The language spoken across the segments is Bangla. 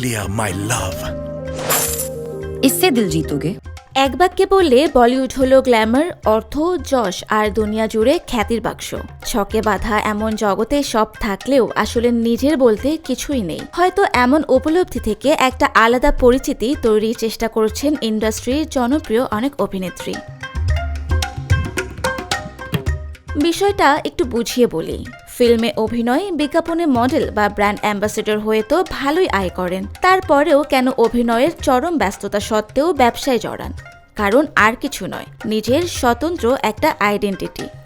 আলিয়া মাই লাভ ইসসে দিল জিতোগে এক বাক্যে বললে বলিউড হলো গ্ল্যামার অর্থ, যশ, আর দুনিয়া জুড়ে খ্যাতির বাক্স। ছকে বাঁধা এমন জগতে সব থাকলেও আসলে নিজের বলতে কিছুই নেই। হয়তো এমন উপলব্ধি থেকে একটা আলাদা পরিচিতি তৈরির চেষ্টা করছেন ইন্ডাস্ট্রির জনপ্রিয় অনেক অভিনেত্রী। বিষয়টা একটু বুঝিয়ে বলি। ফিল্মে অভিনয় বিজ্ঞাপনে মডেল বা ব্র্যান্ড অ্যাম্বাসেডর হয়ে তো ভালোই আয় করেন। তারপরেও কেন অভিনয়ের চরম ব্যস্ততা সত্ত্বেও ব্যবসায় জড়ান? কারণ আর কিছু নয়, নিজের স্বতন্ত্র একটা আইডেন্টিটি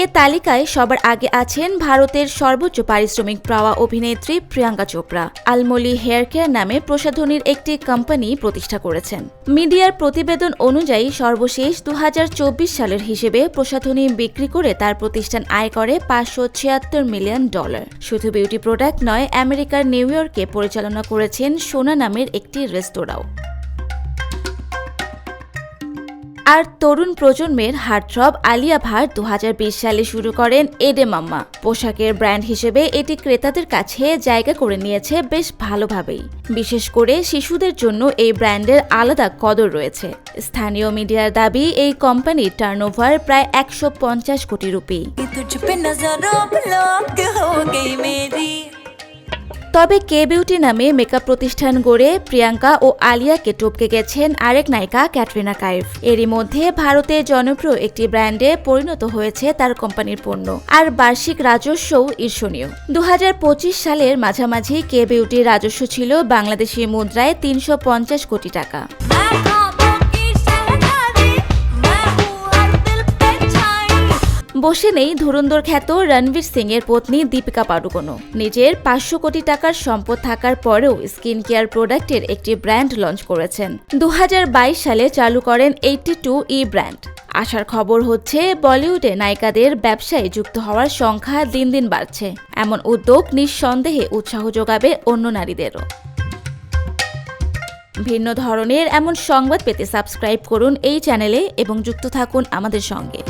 এ তালিকায় সবার আগে আছেন ভারতের সর্বোচ্চ পারিশ্রমিক পাওয়া অভিনেত্রী Priyanka Chopra. Anomaly hair care নামে প্রসাধনীর একটি কোম্পানি প্রতিষ্ঠা করেছেন। মিডিয়ার প্রতিবেদন অনুযায়ী সর্বশেষ দু হাজার চব্বিশ সালের হিসেবে প্রসাধনী বিক্রি করে তার প্রতিষ্ঠান আয় করে পাঁচশো ছিয়াত্তর মিলিয়ন ডলার। শুধু বিউটি প্রোডাক্ট নয়, আমেরিকার নিউ ইয়র্কে পরিচালনা করেছেন সোনা নামের একটি রেস্তোরাঁও। আর তরুণ প্রজন্মের হার্টথ্রব আলিয়া ভাট দু হাজার বিশ সালে শুরু করেন এডে মাম্মা। পোশাকের ব্র্যান্ড হিসেবে এটি ক্রেতাদের কাছে জায়গা করে নিয়েছে বেশ ভালোভাবেই। বিশেষ করে শিশুদের জন্য এই ব্র্যান্ডের আলাদা কদর রয়েছে। স্থানীয় মিডিয়ার দাবি, এই কোম্পানির টার্নওভার প্রায় একশো পঞ্চাশ কোটি রুপি। তবে কে বিউটি নামে মেকআপ প্রতিষ্ঠান গড়ে প্রিয়াঙ্কা ও আলিয়াকে টপকে গেছেন আরেক নায়িকা ক্যাটরিনা কাইফ। এরই মধ্যে ভারতে জনপ্রিয় একটি ব্র্যান্ডে পরিণত হয়েছে তার কোম্পানির পণ্য। আর বার্ষিক রাজস্বও ঈর্ষণীয়। দু পঁচিশ সালের মাঝামাঝি কে বিউটির রাজস্ব ছিল বাংলাদেশি মুদ্রায় তিনশো পঞ্চাশ কোটি টাকা। বসে নেই ধুরন্ধর খ্যাত রণবীর সিং এর পত্নী দীপিকা পাডুকোনও নিজের পাঁচশো কোটি টাকার সম্পদ থাকার পরেও স্কিন কেয়ার প্রোডাক্টের একটি ব্র্যান্ড লঞ্চ করেছেন। দু হাজার বাইশ সালে চালু করেন এইটি টু ই ব্র্যান্ড। আসার খবর হচ্ছে, বলিউডে নায়িকাদের ব্যবসায় যুক্ত হওয়ার সংখ্যা দিন দিন বাড়ছে। এমন উদ্যোগ নিঃসন্দেহে উৎসাহ যোগাবে অন্য নারীদেরও। ভিন্ন ধরনের এমন সংবাদ পেতে সাবস্ক্রাইব করুন এই চ্যানেলে এবং যুক্ত থাকুন আমাদের সঙ্গে।